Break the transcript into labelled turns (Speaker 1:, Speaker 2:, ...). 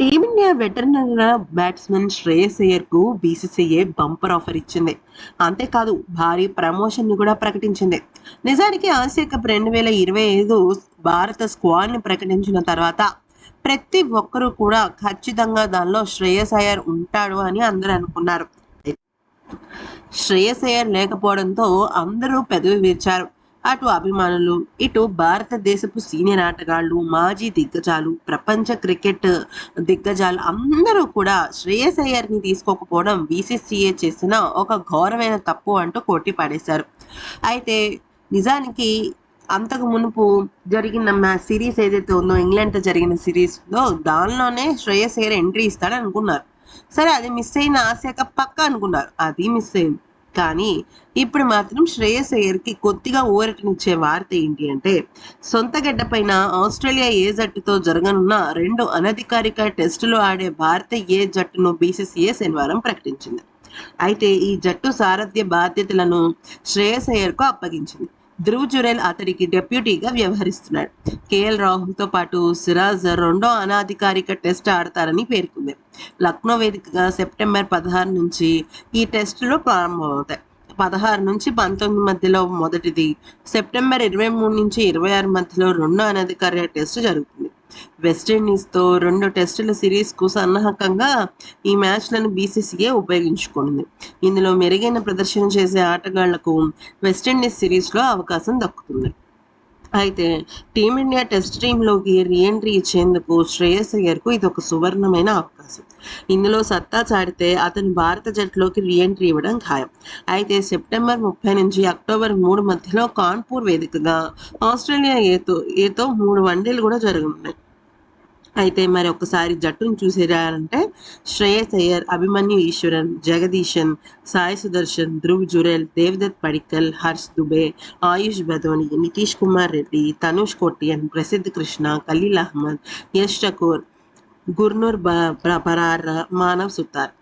Speaker 1: Team India veteran batsmen Shreyas అయ్యర్కు BCCI bumper offer ఇచ్చింది. అంతేకాదు భారీ ప్రమోషన్ని కూడా ప్రకటించింది. నిజానికి ఆసియా కప్ రెండు వేల ఇరవై ఐదు భారత స్క్వాడ్ని ప్రకటించిన తర్వాత ప్రతి ఒక్కరూ కూడా ఖచ్చితంగా దానిలో శ్రేయస్ అయ్యర్ ఉంటాడు అని అందరూ అనుకున్నారు. శ్రేయస్ అయ్యర్ లేకపోవడంతో అందరూ పెదవి విరిచారు. అటు అభిమానులు ఇటు భారతదేశపు సీనియర్ ఆటగాళ్ళు మాజీ దిగ్గజాలు ప్రపంచ క్రికెట్ దిగ్గజాలు అందరూ కూడా శ్రేయస్ అయ్యర్ని తీసుకోకపోవడం బీసీసీఏ చేసిన ఒక ఘోరమైన తప్పు అంటూ కొట్టి పడేశారు. అయితే నిజానికి అంతకు మునుపు జరిగిన మా సిరీస్ ఏదైతే ఉందో ఇంగ్లాండ్తో జరిగిన సిరీస్లో దానిలోనే శ్రేయస్ అయ్యర్ ఎంట్రీ ఇస్తాడని అనుకున్నారు సరే అది మిస్ అయిన ఆశ పక్క అనుకున్నారు. అది మిస్ అయింది. కానీ ఇప్పుడు మాత్రం శ్రేయస్ అయ్యర్కి కొద్దిగా ఊరటనిచ్చే వార్త ఏంటి అంటే సొంత గడ్డ పైన ఆస్ట్రేలియా ఏ జట్టుతో జరగనున్న రెండు అనధికారిక టెస్టులు ఆడే భారత ఏ జట్టును బీసీసీఏ శనివారం ప్రకటించింది. అయితే ఈ జట్టు సారథ్య బాధ్యతలను శ్రేయస్ అయ్యర్కు అప్పగించింది. ధ్రువ్ జురేల్ అతడికి డెప్యూటీగా వ్యవహరిస్తున్నాడు. కేఎల్ రాహుల్తో పాటు సిరాజ్ రెండో అనాధికారిక టెస్ట్ ఆడతారని పేర్కొంది. లక్నో వేదికగా సెప్టెంబర్ పదహారు నుంచి ఈ టెస్టులు ప్రారంభమవుతాయి. పదహారు నుంచి పంతొమ్మిది మధ్యలో మొదటిది. సెప్టెంబర్ ఇరవై మూడు నుంచి ఇరవై ఆరు మధ్యలో రెండో అనధికారిక టెస్ట్ జరుగుతుంది. వెస్టిండీస్తో రెండు టెస్టుల సిరీస్కు సన్నాహకంగా ఈ మ్యాచ్లను బీసీసీఏ ఉపయోగించుకుంది. ఇందులో మెరుగైన ప్రదర్శన చేసే ఆటగాళ్ళకు వెస్టిండీస్ సిరీస్లో అవకాశం దక్కుతుంది. అయితే టీమిండియా టెస్ట్ టీంలోకి రీఎంట్రీ ఇచ్చేందుకు శ్రేయస్ అయ్యర్కు ఇది ఒక సువర్ణమైన అవకాశం. ఇందులో సత్తా చాడితే అతను భారత జట్టులోకి రీఎంట్రీ ఇవ్వడం ఖాయం. అయితే సెప్టెంబర్ ముప్పై నుంచి అక్టోబర్ మూడు మధ్యలో కాన్పూర్ వేదికగా ఆస్ట్రేలియా ఏతో ఏతో మూడు వన్డేలు కూడా జరుగుతున్నాయి అయితే మరి ఒకసారి జట్టును చూసేయాలంటే శ్రేయస్ అయ్యర్ అభిమన్యు ఈశ్వరన్ జగదీశన్ సాయి సుదర్శన్ ధ్రువ్ జురెల్ దేవదత్ పడిక్కల్ హర్ష్ దుబే ఆయుష్ బదోని నితీష్ కుమార్ రెడ్డి తనుష్ కొట్టియన్ ప్రసిద్ధ్ కృష్ణ ఖలీల్ అహ్మద్ యష్ ఠకూర్ గుర్నూర్ బరార్ మానవ్ సుతార్